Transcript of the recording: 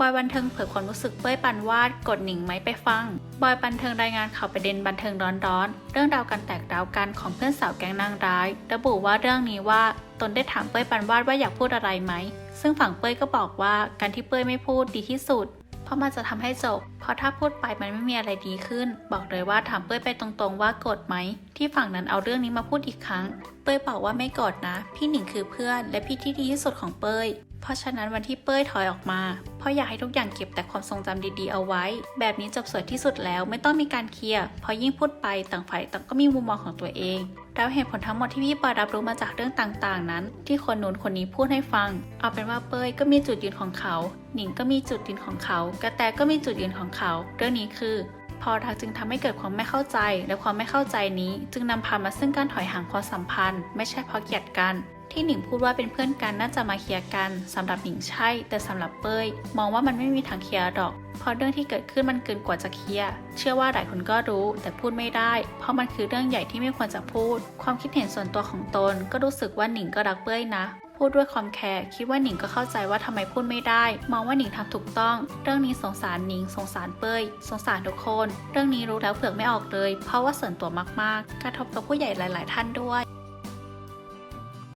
บอยบันเทิงเผยความรู้สึกเป้ยปันวาดกดหนิงไหมไปฟัง บอยบันเทิงรายงานข่าวประเด็นบันเทิงร้อนๆ เรื่องราวการแตกดาวกันของเพื่อนสาวแก๊งนางร้าย ระบุว่าเรื่องนี้ว่าตนได้ถามเป้ยปันวาดว่าอยากพูดอะไรไหม ซึ่งฝั่งเป้ยก็บอกว่าการที่เป้ยไม่พูดดีที่สุด เพราะมันจะทำให้จบ เพราะถ้าพูดไปมันไม่มีอะไรดีขึ้น บอกเลยว่าถามเป้ยไปตรงๆว่าโกรธไหม ที่ฝั่งนั้นเอาเรื่องนี้มาพูดอีกครั้ง เป้ยบอกว่าไม่โกรธนะ พี่หนิงคือเพื่อน และพี่ที่ดีที่สุดของเป้ย เพราะฉะนั้นวันที่เป้ยถอยออกมาเพราะอยากให้ทุกอย่างเก็บแต่ความทรงจำดีๆเอาไว้ แบบนี้จบสวยที่สุดแล้วไม่ต้องมีการเคลียร์เพราะยิ่งพูดไปต่างฝ่ายต่างก็มีมุมมองของตัวเองแล้วเหตุผลทั้งหมดที่พี่ปอรับรู้มาจากเรื่องต่างๆ นั้น ที่คนนู้นคนนี้พูดให้ฟัง เอาเป็นว่าเป้ยก็มีจุดยืนของเขา หนิงก็มีจุดยืนของเขา กระแตก็มีจุดยืนของเขา เรื่องนี้คือ พอรักจึงทำให้เกิดความไม่เข้าใจ และความไม่เข้าใจนี้ จึงนำพามาซึ่งการถอยห่างความสัมพันธ์ ไม่ใช่เพราะเกลียดกัน ที่หนิงพูดว่าเป็นเพื่อนกันน่าจะมาเคลียร์กันสำหรับหนิงใช่ แต่สำหรับเป้ย มองว่ามันไม่มีทางเคลียร์หรอก เพราะเรื่องที่เกิดขึ้นมันเกินกว่าจะเคลียร์เชื่อว่าหลายคนก็รู้ แต่พูดไม่ได้ เพราะมันคือเรื่องใหญ่ที่ไม่ควรจะพูด ความคิดเห็นส่วนตัวของตน ก็รู้สึกว่าหนิงก็รักเป้ยนะ พูดด้วยความแคร์คิดว่าหนิงก็เข้าใจว่าทำไมพูดไม่ได้ มองว่าหนิงทำถูกต้อง เรื่องนี้สงสารหนิงสงสารเป้ยสงสารทุกคน เรื่องนี้รู้แล้วเผือกไม่ออกเลย เพราะว่าส่วนตัวมากๆ กระทบกับผู้ใหญ่หลาย ๆ ท่านด้วย